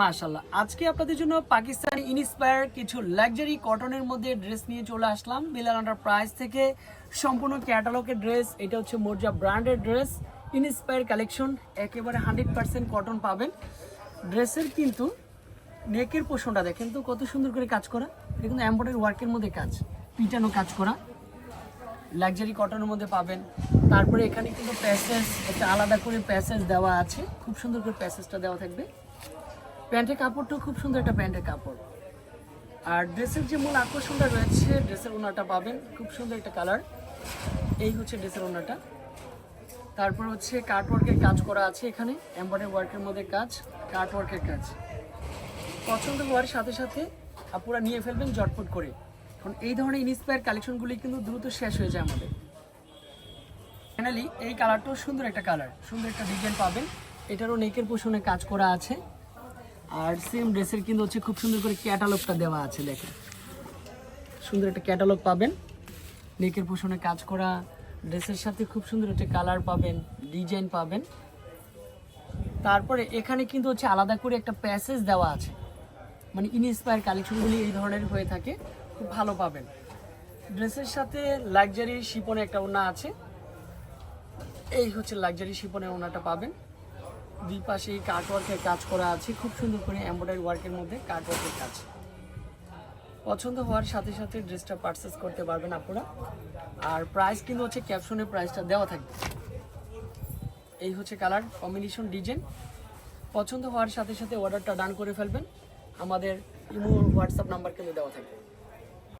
মাশাল্লাহ আজকে আপনাদের জন্য পাকিস্তানি ইনস্পায়ার কিছু লাক্সারি কটনের মধ্যে ড্রেস নিয়ে চলে আসলাম। বিলাল প্রাইস থেকে সম্পূর্ণ ক্যাটালগের ড্রেস এটা হচ্ছে মোর্জা ব্র্যান্ডের ড্রেস ইনস্পায়ার কালেকশন একেবারে হান্ড্রেড পার্সেন্ট কটন পাবেন। ড্রেসের কিন্তু নেকের পোষণটা দেখেন তো, কত সুন্দর করে কাজ করা। এটা কিন্তু এম্বয়ডারি ওয়ার্কের মধ্যে কাজ, পিটানো কাজ করা। লাক্সারি কটনের মধ্যে পাবেন। তারপরে এখানে কিন্তু প্যাসেজ একটা আলাদা করে প্যাসেজ দেওয়া আছে। খুব সুন্দর করে প্যাসেজটা দেওয়া থাকবে। প্যান্টের কাপড়টাও খুব সুন্দর একটা প্যান্টের কাপড়। আর ড্রেসের যে মূল আকর্ষণটা রয়েছে, ড্রেসের ওনাটা পাবেন, খুব সুন্দর একটা কালার। এই হচ্ছে ড্রেসের ওনাটা। তারপর হচ্ছে কাট ওয়ার্কের কাজ করা আছে এখানে এম্বয়ডারি ওয়ার্কের মধ্যে কাজ কাট ওয়ার্কের কাজ। পছন্দ হওয়ার সাথে সাথে আপুরা নিয়ে ফেলবেন জটপট করে। কারণ এই ধরনের ইনস্পায়ার কালেকশনগুলি কিন্তু দ্রুত শেষ হয়ে যায় আমাদের। ফাইনালি এই কালারটাও সুন্দর একটা কালার, সুন্দর একটা ডিজাইন পাবেন। এটারও নেকের পোষণে কাজ করা আছে। আর সেম ড্রেসের কিন্তু হচ্ছে খুব সুন্দর করে ক্যাটালগটা দেওয়া আছে, দেখেন। সুন্দর একটা ক্যাটালগ পাবেন। নেকের পোষণে কাজ করা ড্রেসের সাথে খুব সুন্দর একটা কালার পাবেন ডিজাইন পাবেন। তারপরে এখানে কিন্তু হচ্ছে আলাদা করে একটা প্যাসেজ দেওয়া আছে। মানে ইনস্পায়ার কালেকশনগুলি এই ধরনের হয়ে থাকে, খুব ভালো পাবেন। ড্রেসের সাথে লাক্সারি শিপনে একটা ওনা আছে। এই হচ্ছে লাক্সারি শিপনের ওনাটা পাবেন। দুই পাশে কাট ওয়ার্কের কাজ করা আছে। খুব সুন্দর করে এমব্রয়ডারি ওয়ার্কের মধ্যে কাট ওয়ার্কের কাজ। পছন্দ হওয়ার সাথে সাথে ড্রেসটা পারচেস করতে পারবেন আপনারা আর প্রাইস কিন্তু হচ্ছে ক্যাপশনের প্রাইসটা দেওয়া থাকবে। এই হচ্ছে কালার কম্বিনেশন ডিজাইন পছন্দ হওয়ার সাথে সাথে অর্ডারটা ডান করে ফেলবেন। আমাদের ইমো হোয়াটসঅ্যাপ নাম্বার কিন্তু দেওয়া থাকবে।